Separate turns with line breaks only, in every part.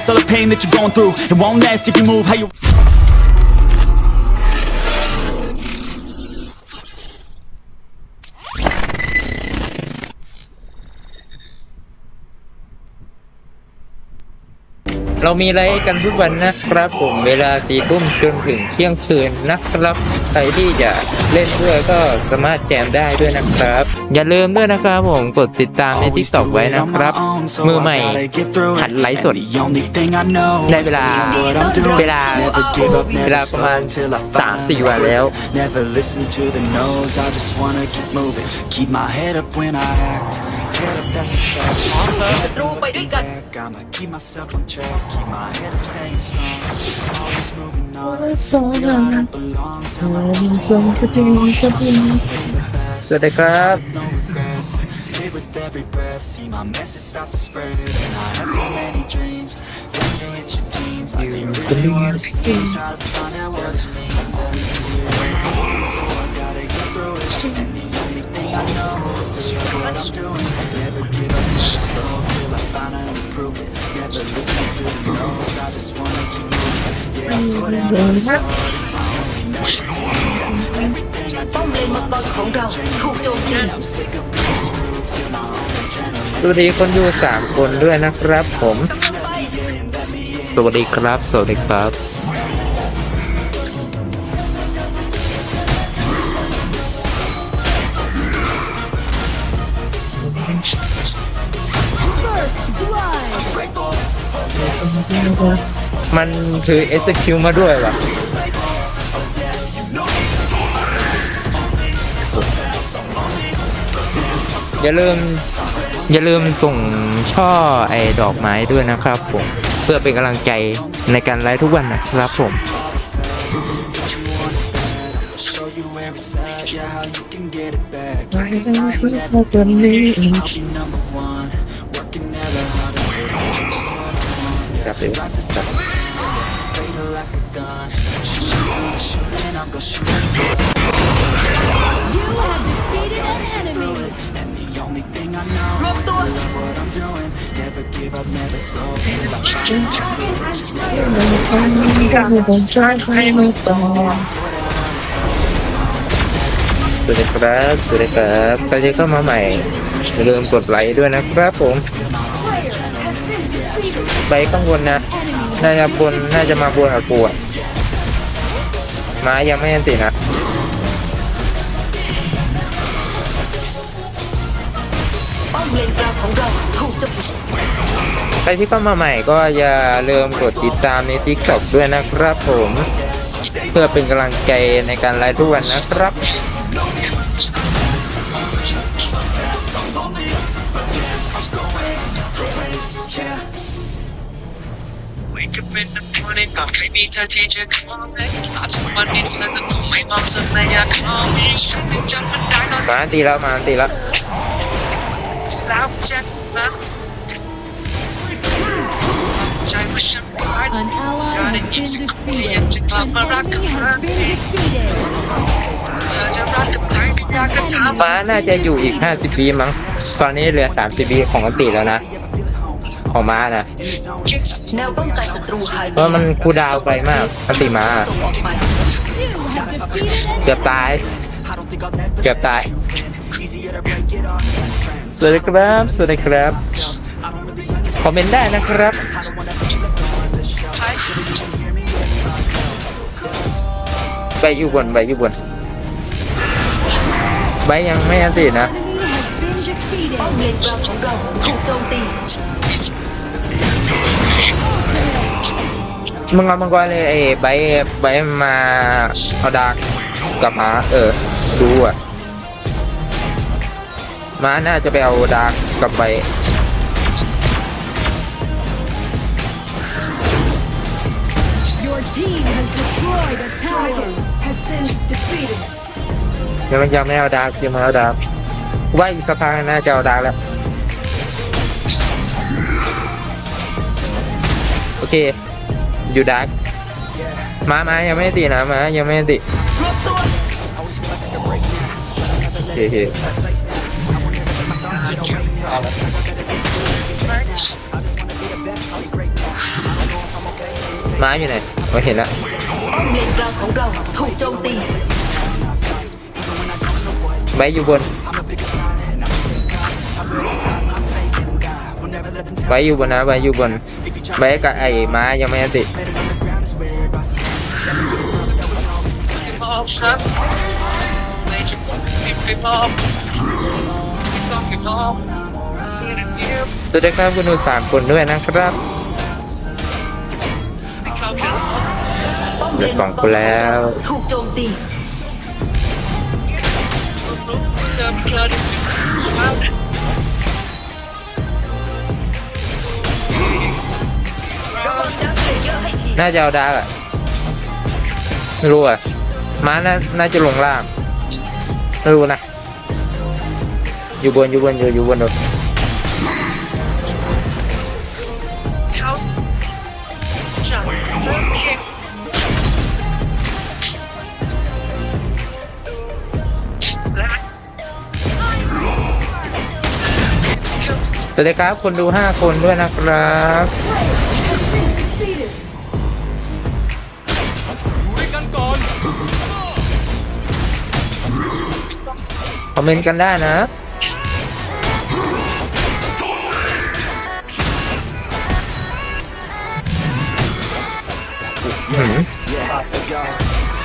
Past all the pain that you're going through. It won't last if you move how you.
เรามีไลฟ์กันทุกวันนะครับผมเวลาสี่ทุ่มจนถึงเที่ยงคืนนะครับ ใครที่จะเล่นด้วยก็สามารถแจมได้ด้วยนะครับ อย่าลืมด้วยนะครับผมกดติดตามในทิกตอกไว้นะครับ มือใหม่หัดไลฟ์สดได้เวลาเวลาเวลาประมาณสามสี่วันแล้ว
Never listen to the no's, I just wanna keep moving. Keep my head up when I act. Head up, that's a fact.
ศัตรูไปด้วยกัน
I'ma keep myself on track. Keep my head up, staying strong. Always moving on. Feel I don't belong to my
สวัสดีครับ
no regrets. Live with every breath. See my message start to spread. And I had so many dreams. Then you hit your teens. Like they really wanna see. Try to find out what it means. At least a year. So I gotta get through it.
ป้อมเลนมังกรของเราถูกโจมตี
สวัสดีคนดูสามคนด้วยนะครับผม สวัสดีครับ สวัสดีครับ มันถือ SQ มาด้วยวะอย่าลืม อย่าลืมส่งช่อไอ้ดอกไม้ด้วยนะครับผม เพื่อเป็นกำลังใจในการไลฟ์ทุกวันนะครับผม
Show you every side,
that? จับเลยจัร
วมตัวฉั
นไม่ทำกั
บผมช่ว
ยให้มือต่อ
สวัสดีครับสวัสดีครับใครจะเข้ามาใหม่อย่าลืมกดไลค์ด้วยนะครับผม ไปข้างบนนะ น่าจะบน น่าจะมาบนกับกูอะม้ยังไม่ยันตินะ
ป้อมเลนกลางของเราถูกจมตี
ใครที่เข้ามาใหม่ก็อย่าลืมกดติดตามใน TikTok ด้วยนะครับผม เพื่อเป็นกำลังใจในการไลฟ์ทุกวันนะครับ
ไม่จำเป็นต้องพูดในปากใครมีเธอที่จะคล้องเลยอาจจะวันนี้เธอก็คงไม่มองสักในอยากคล้องมีฉันยังจำมันได้ตอน
มาตีแล้วมาตีแล้ว
ที่แล้วแจ็คนะใจว่าฉันไม่
An ally
อยากได้
has been defeated.
นจะกลับ
An enemy
เธอ
has been defeated.
เธอจะรักกับใครไม่อยากจะถาม
ม้าน่าจะอยู่อีก 50วิมั้ง ตอนนี้เหลือ 30วิของอันติแล้วนะ ของม้านะ
แนวป้องกันศัตรูหาย
เพราะมันคูลดาวน์ไปมากอันติม้า
ส่งออกไป
You have defeated an
เกือบตาย เกือบตายสวัสดีครับสวัสดีครับคอมเมนต์ได้นะครับไปอยู่บนไปอยู่บนไปยังไม่อันตินะ
มเลนกลางของเราถูกโจมตี
มึงเอามังกรเลยไอ้ใบใบมาเอาดาร์กกลับมาเออดูอะมาน่าจะไปเอาดาร์กกลับไป
Your team has destroyed a tower. Has been defeated.
ยังยังไม่เอาดาร์กยังไม่เอาดาร์กว่าอีกสักพักน่าจะเอาดาร์กแล้วโอเคอ ยู่ดาร์กมามายังไม่ได้ตีนะมายังไม่ได้ตี
รวมตัว
โอเคโอเคม้าอยู่ไหนโอ้เห็นแล้ว
ป้อมเลนกลางของเราถูกโจมตี
ไว้อยู่บน ไว้อยู่บนนะไว้อยู่บนไว้กับไอ้ม้ายังไม่อันติ
มอบครับไม่จะติดไปมอบต้องไปมอบสวั
สดีครับคุณดูสามคนด้วยนะครับ
เข้าใจ
ป้อมเลน
เหลือสองคนแล้ว
ถูกโจมตี
เธอม่เคย น่า
จะเอาดาร์กอะไม่รู้อะม้าน่าน่าจะลงล่างไม่รู้นะ อยู่บนอยู่บนอยู่อยู่บนโดน
เขาจะเลิก
สวัสดีครับ คนดูห้าคนด้วยนะครับ คอมเมนต์กันได้นะ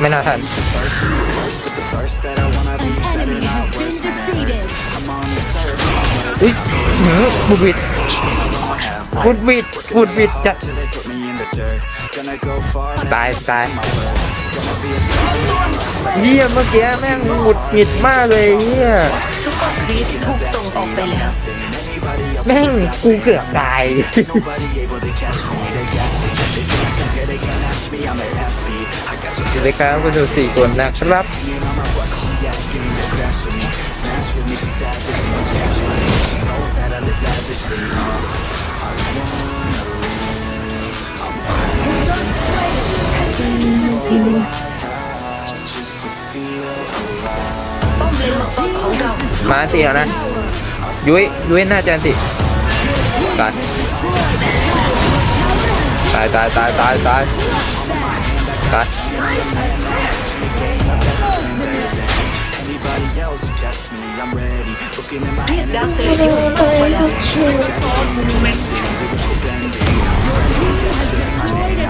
ไม่น่าทันอุ้ยหืมบุดวิดบุดวิดบุดวิดจะตายตาย เยี่ยมเมื่อกี้แม่งหงุดหงิดมากเลยเนี่ย
แม่
งกูเกือบตาย สวัสดีครับคุณดูสี่คนนะครับ ยตายตายตายตายตายตาย
Anybody else who tests me, I'm ready. Looking in my
เรียก
hand
ดั
and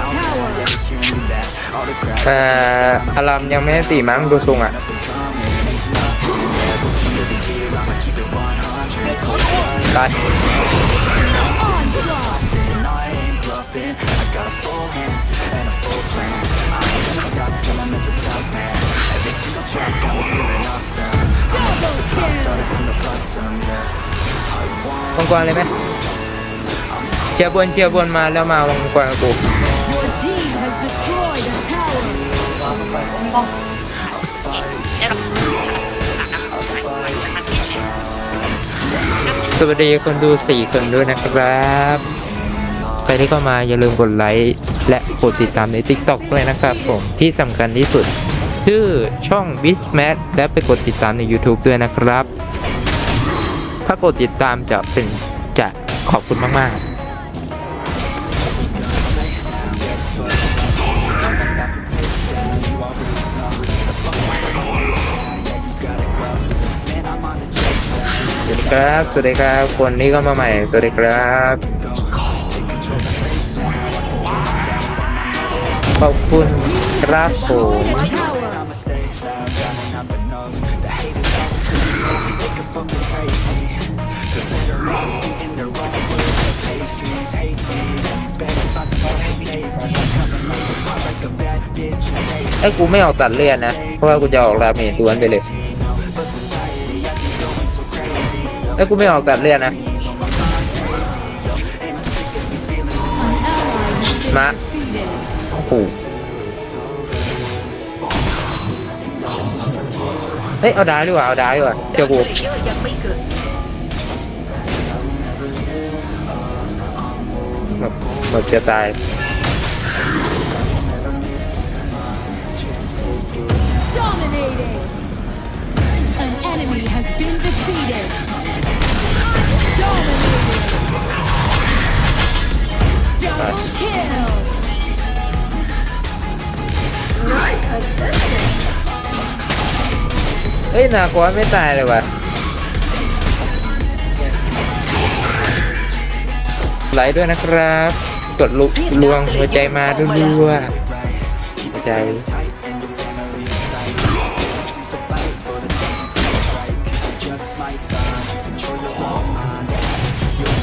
กเแต่
อารามยังไม่ได้ตีมั้งดูทรงอะ
กัด
วงกรเลยไหมเชียบวนเชียบวนมาแล้วมาวงกวรกู
tower.
สวัสดีคนดูสี่คนด้วยนะครับ ใครที่เข้ามาอย่าลืมกดไลค์และกดติดตามใน TikTok ด้วยนะครับผมที่สำคัญที่สุด ชื่อช่อง b i z m a t และไปกดติดตามใน YouTube ด้วยนะครับ ถ้ากดติดตามจะเป็นจะขอบคุณมาก ๆ ครับ สวัสดีครับ คนนี้ก็มาใหม่ สวัสดีครับขอบคุณครับผมไอ้กูไม่ออกตัดเลือดนะ เพราะว่ากูจะออกราเมจตัวนั้นไปเลย แล้วกูไม่ออกแบบเรียนนะ มาโอ้โหเฮ้ยเอาดาดีกว่าเอาดาดีกว่าเจ้ากูแบบแบบจะตาย เฮ้ย นาโกะไม่ตายเลยว่ะไหลด้วยนะครับ กดลุกลวงหัวใจมาด้วยหัวใจ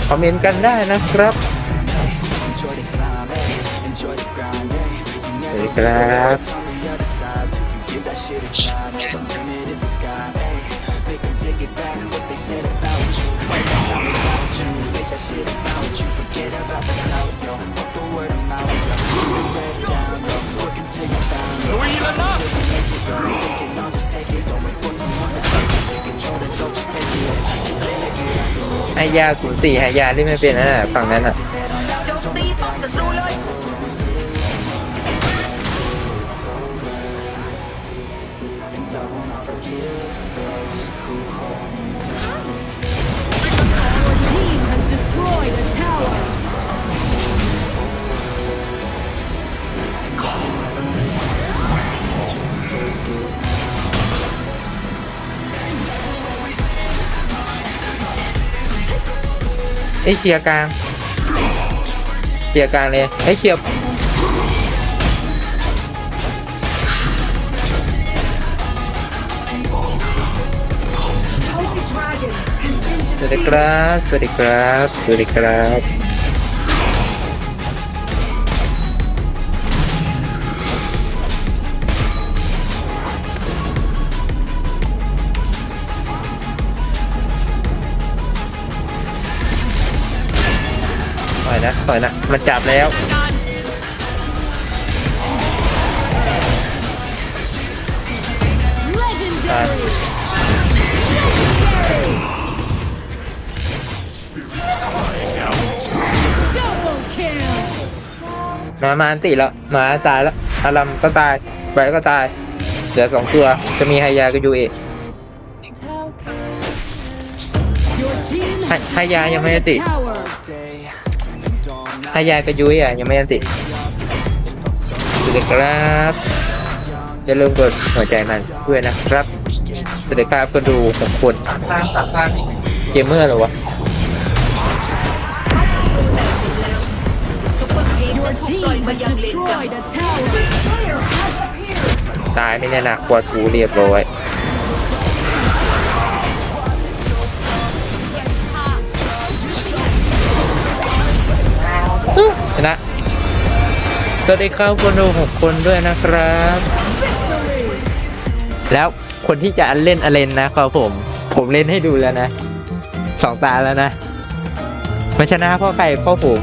คอมเมนต์กันได้นะครับสวัสดีครับ
then don't just take it. Take it.
ไฮยาศูนย์สี่หายาที่ไม่เป็นนั่นแหละฝั่งนั้นอะ
อ้เค
ลียร์กลางเคลียร์กลางเลยไอ้เคลียร์สวัสดีครับสวัสดีครับสวัสดีครับ อยนะปล่อยนะมันจับแล้ว
Legendary. Double kill.
มามาอันติแล้วหมาตายแล้วอารัมก็ตายไปก็ตาย เหลือสองตัว จะมีไฮยากับยูเอะ
Your team has
ไฮยายังไม่อันติ
tower.
ไฮยกับยูเอะยังไม่อันติดสวัสดีครับอย่าลืมกดหัวใจมันด้วยนะครับสวัสดีครับก็ดูหกคนเกมเมอร์เหรอวะ
ซุปเปอร์ครีม
Your
จะถูกปล่อย
team has destroyed a tower.
ตายไม่แน่นะกวาดกูเรียบร้อย ชนะ สวัสดีครับคนดูหกคนด้วยนะครับ แล้วคนที่จะเล่นอเลนนะครับผม ผมเล่นให้ดูแล้วนะสองตาแล้วนะมันชนะเพราะใครเพราะผม